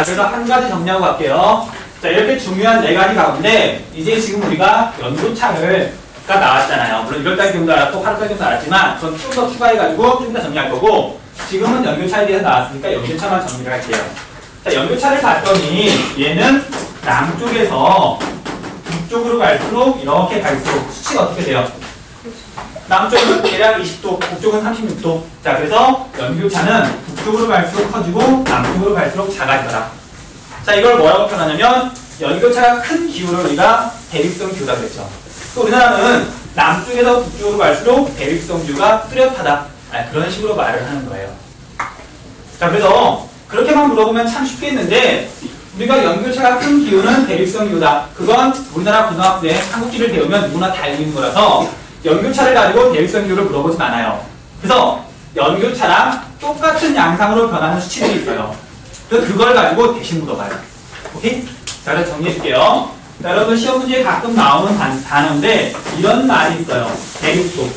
자, 그래서 한 가지 정리하고 갈게요. 자, 이렇게 중요한 네 가지 가운데, 이제 지금 우리가 연도차를, 가 나왔잖아요. 물론 이럴 딸 경우도 알았고, 하루 딸 경우도 알았지만, 전좀더 추가해가지고 좀 더 정리할 거고, 지금은 연교차에 대해서 나왔으니까 연교차만 정리를 할게요. 자, 연교차를 봤더니, 얘는 남쪽에서 북쪽으로 갈수록, 이렇게 갈수록 수치가 어떻게 돼요? 남쪽은 대략 20도, 북쪽은 36도. 자, 그래서 연교차는 북쪽으로 갈수록 커지고 남쪽으로 갈수록 작아지더라. 자, 이걸 뭐라고 표현하냐면 연교차가 큰 기후를 우리가 대립성 기후라 그랬죠. 또 우리나라는 남쪽에서 북쪽으로 갈수록 대립성 기후가 뚜렷하다. 아, 그런 식으로 말을 하는 거예요. 자, 그래서 그렇게만 물어보면 참 쉽겠는데 우리가 연교차가 큰 기후는 대립성 기후다. 그건 우리나라 고등학생 한국지를 배우면 누구나 다 있는 거라서 연교차를 가지고 대립성 기후를 물어보진 않아요. 그래서 연교차랑 똑같은 양상으로 변하는 수치들이 있어요. 그래서 그걸 가지고 대신 물어봐요. 오케이? 자, 그래서 정리해 줄게요. 자, 여러분 시험 문제에 가끔 나오는 단, 단어인데 이런 말이 있어요. 대륙도.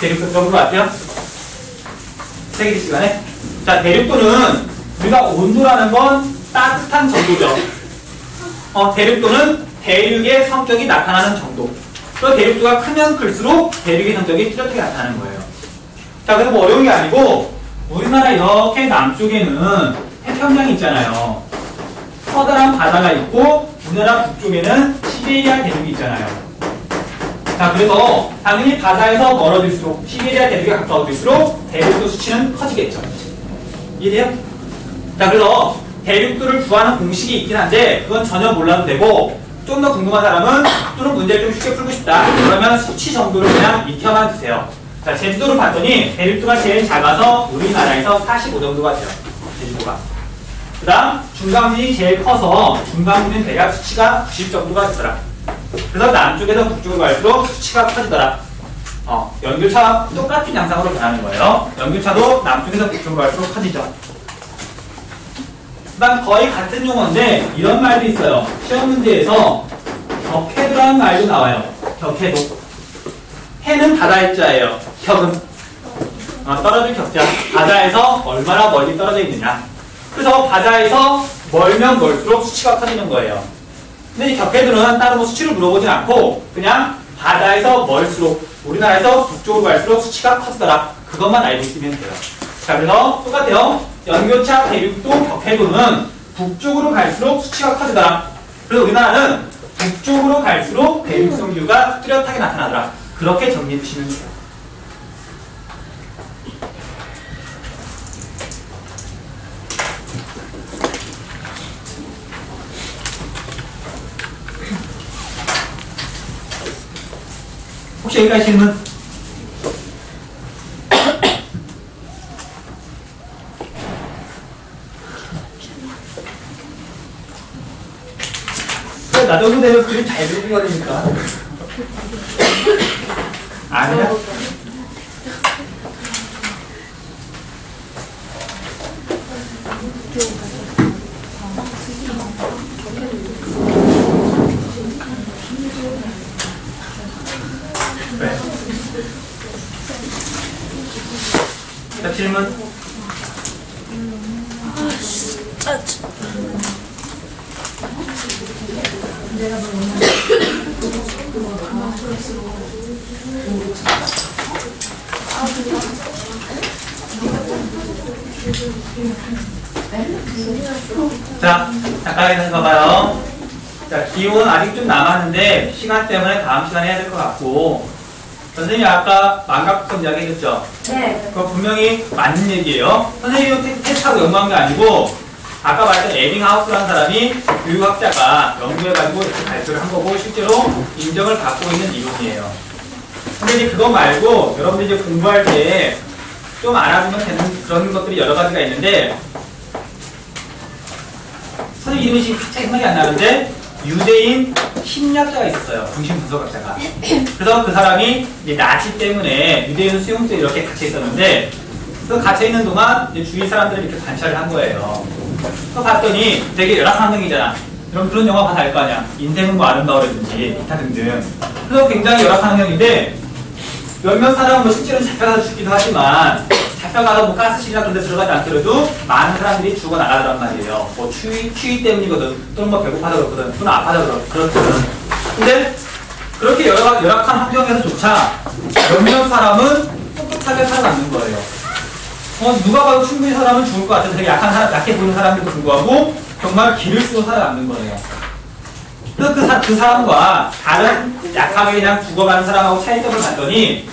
대륙도 들어본 것 같아요? 세계지 시간에. 자, 대륙도는 우리가 온도라는 건 따뜻한 정도죠. 어, 대륙도는 대륙의 성격이 나타나는 정도. 그 대륙도가 크면 클수록 대륙의 성격이 뚜렷하게 나타나는 거예요. 자, 그래서 뭐 어려운 게 아니고 우리나라 이렇게 남쪽에는 태평양이 있잖아요. 커다란 바다가 있고 우리나라 북쪽에는 시베리아 대륙이 있잖아요. 자, 그래서 당연히 바다에서 멀어질수록 시베리아 대륙이 가까워질수록 대륙도 수치는 커지겠죠. 이해돼요? 자, 그래서 대륙도를 구하는 공식이 있긴 한데 그건 전혀 몰라도 되고 좀 더 궁금한 사람은 또는 문제를 좀 쉽게 풀고 싶다. 그러면 수치 정도를 그냥 익혀만 주세요. 자, 제주도를 봤더니 대륙도가 제일 작아서 우리나라에서 45 정도가 돼요. 제주도가. 그 다음 중간분이 제일 커서 중간분은 대략 수치가 90 정도가 되더라. 그래서 남쪽에서 북쪽으로 갈수록 수치가 커지더라. 어, 연교차 똑같은 양상으로 변하는 거예요. 연교차도 남쪽에서 북쪽으로 갈수록 커지죠. 그다음 거의 같은 용어인데 이런 말도 있어요. 시험 문제에서 격해도라는 말도 나와요. 격해도. 해는 바다의 자예요. 격은 어, 떨어질 격자. 바다에서 얼마나 멀리 떨어져 있느냐. 그래서 바다에서 멀면 멀수록 수치가 커지는 거예요. 근데 이 격해도는 따로 뭐 수치를 물어보진 않고 그냥 바다에서 멀수록 우리나라에서 북쪽으로 갈수록 수치가 커지더라. 그것만 알고 있으면 돼요. 자, 그래서 똑같아요. 연교차 대륙도 격해도는 북쪽으로 갈수록 수치가 커지더라. 그래서 우리나라는 북쪽으로 갈수록 대륙성 기후가 뚜렷하게 나타나더라. 그렇게 정리해 주시면 돼요. 혹시 여기까지 질문? 그래, 나 정도 되면 그림 잘 그리는 거니까. 아니야? 자, 질문. 자, 잠깐 해봐봐요. 자, 기호는 아직 좀 남았는데 시간 때문에 다음 시간에 해야 될 것 같고 선생님이 아까 망각부터 이야기 했죠? 네. 그거 분명히 맞는 얘기예요. 선생님이 테- 테스트하고 연구한 게 아니고 아까 말했던 에빙하우스라는 사람이 교육학자가 연구해가지고 이렇게 발표를 한 거고 실제로 인정을 받고 있는 이론이에요. 근데 이제 그거 말고 여러분들이 이제 공부할 때 좀 알아두면 되는 그런 것들이 여러 가지가 있는데 선생님 이름이 지금 갑자기 생각이 안 나는데 유대인 심리학자가 있었어요. 중심 분석학자가. 그래서 그 사람이 이제 나치 때문에 유대인 수용소에 이렇게 갇혀 있었는데 그 갇혀 있는 동안 주위 사람들을 이렇게 관찰을 한 거예요. 그 봤더니 되게 열악한 환경이잖아. 그럼 그런 영화 봐서 알 거 아니야. 인생은 뭐 아름다워라든지 기타 등등. 그래서 굉장히 열악한 환경인데 몇몇 사람은 뭐 실제로 잡혀가서 죽기도 하지만 잡혀가서 뭐 가스실이나 그런 데 들어가지 않더라도 많은 사람들이 죽어 나가더란 말이에요. 뭐 추위, 추위 때문이거든. 또는 뭐 배고파서 그렇거든. 또는 아파서 그렇- 그렇거든. 근데 그렇게 열악, 열악한 환경에서조차 몇몇 사람은 꿋꿋하게 살아남는 거예요. 어, 누가 봐도 충분히 사람은 죽을 것 같아서 되게 약한 사람, 약해 보이는 사람에도 불구하고 정말 길을 쓰고 살아남는 거예요. 그래서 그, 사, 그 사람과 다른 약하게 그냥 죽어가는 사람하고 차이점을 봤더니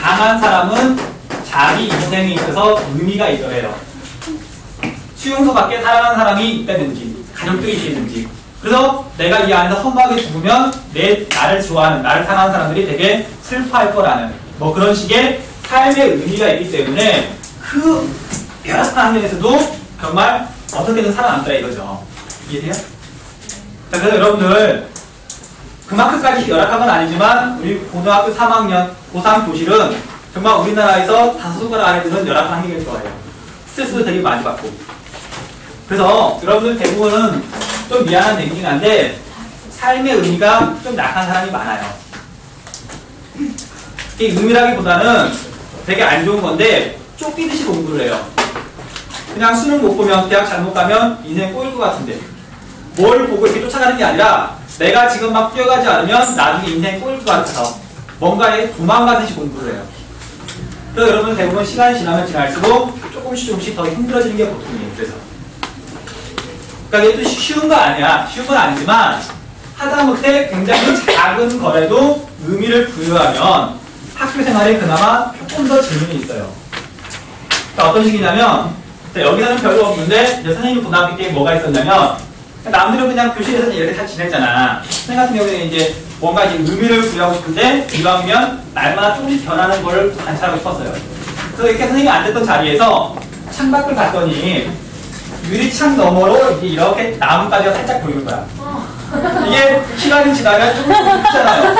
강한 사람은 자기 인생에 있어서 의미가 있어요. 수용소 밖에 살아가는 사람이 있다든지 가족들이 있다든지 그래서 내가 이 안에서 허무하게 죽으면 내 나를 좋아하는 나를 사랑하는 사람들이 되게 슬퍼할 거라는 뭐 그런 식의 삶의 의미가 있기 때문에 그 열악한 환경에서도 정말 어떻게든 살아남더라 이거죠. 이해돼요? 자, 그래서 여러분들 그만큼까지 열악한 건 아니지만 우리 고등학교 3학년 고3 교실은 정말 우리나라에서 손가락 안에 드는 열악한 환경일 거예요. 스트레스도 되게 많이 받고. 그래서 여러분들 대부분은 좀 미안한 얘기긴 한데 삶의 의미가 좀 약한 사람이 많아요. 이 의미라기보다는 되게 안 좋은 건데 쫓기듯이 공부를 해요. 그냥 수능 못 보면 대학 잘못 가면 인생 꼬일 것 같은데 뭘 보고 이렇게 쫓아가는 게 아니라 내가 지금 막 뛰어가지 않으면 나중에 인생 꼬일 것 같아서 뭔가에 도망가듯이 공부를 해요. 그래서 여러분 대부분 시간이 지나면 지날수록 조금씩 조금씩 더 힘들어지는 게 보통이에요. 그래서 그러니까 이게 또 쉬운 거 아니야. 쉬운 건 아니지만 하다못해 굉장히 작은 거래도 의미를 부여하면 학교 생활에 그나마 조금 더 재미는 있어요. 그러니까 어떤 식이냐면 자, 여기서는 별로 없는데 이제 선생님 고등학교 때 뭐가 있었냐면 남들은 그냥 교실에서 이렇게 다 지냈잖아. 선생님 같은 경우에는 이제 뭔가 이제 의미를 부여하고 싶은데 이왕이면 날마다 조금씩 변하는 걸 관찰하고 싶었어요. 그래서 이렇게 선생님이 앉았던 자리에서 창밖을 봤더니 유리창 너머로 이렇게 나뭇가지가 살짝 보이는 거야. 이게 시간이 지나면 조금 크잖아요.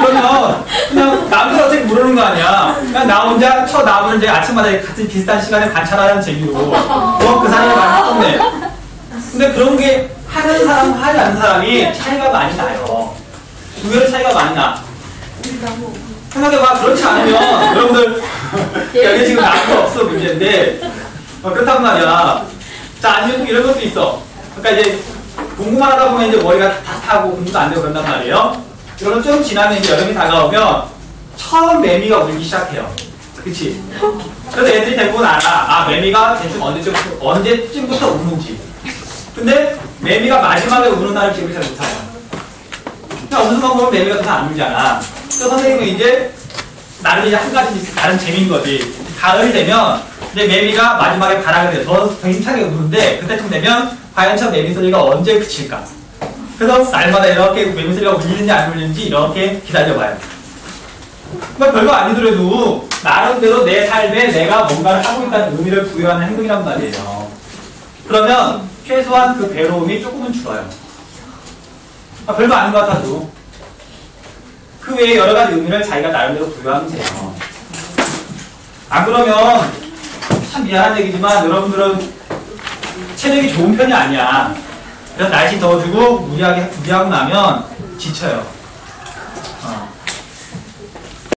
그러면 그냥 남들 어차피 모르는 거 아니야. 그냥 나 혼자 저 나무를 이제 아침마다 같은 비슷한 시간에 관찰하는 재미로 뭐그 사람이 많이 했네. 근데 그런 게 하는 사람 하지 않는 사람이 차이가 많이 나요. 의외로 차이가 많이 나. 생각해봐 그렇지 않으면 여러분들 여기 지금 나무가 없어 문제인데 어, 그렇단 말이야. 자 아니면 이런 것도 있어. 그러니까 이제 공부만 하다 보면 이제 머리가 다 타고 공부도 안 되고 그런단 말이에요. 이거는 좀 지나면 이제 여름이 다가오면 처음 매미가 울기 시작해요. 그치? 그래서 애들이 대부분 알아. 아, 매미가 대충 언제쯤부터, 언제쯤부터 우는지. 근데 매미가 마지막에 우는 날을 기억을 잘 못해요. 순간 보면 더안 울잖아. 그래서 선생님은 이제 나름 이제 한 가지 다른 재미인 거지. 가을이 되면 이제 매미가 마지막에 바람이 돼. 더, 더 힘차게 우는데 그때쯤 되면 과연 저 매미 소리가 언제 그칠까? 그래서 날마다 이렇게 매미 소리가 울리는지 안 울리는지 이렇게 기다려봐요. 그러니까 별거 아니더라도 나름대로 내 삶에 내가 뭔가를 하고 있다는 의미를 부여하는 행동이란 말이에요. 그러면 최소한 그 괴로움이 조금은 줄어요. 아, 별거 아닌 것 같아도 그 외에 여러 가지 의미를 자기가 나름대로 부여하면 돼요. 안 그러면 참 미안한 얘기지만 여러분들은 체력이 좋은 편이 아니야. 그래서 날씨 더워지고 무리하게 무리하고 나면 지쳐요.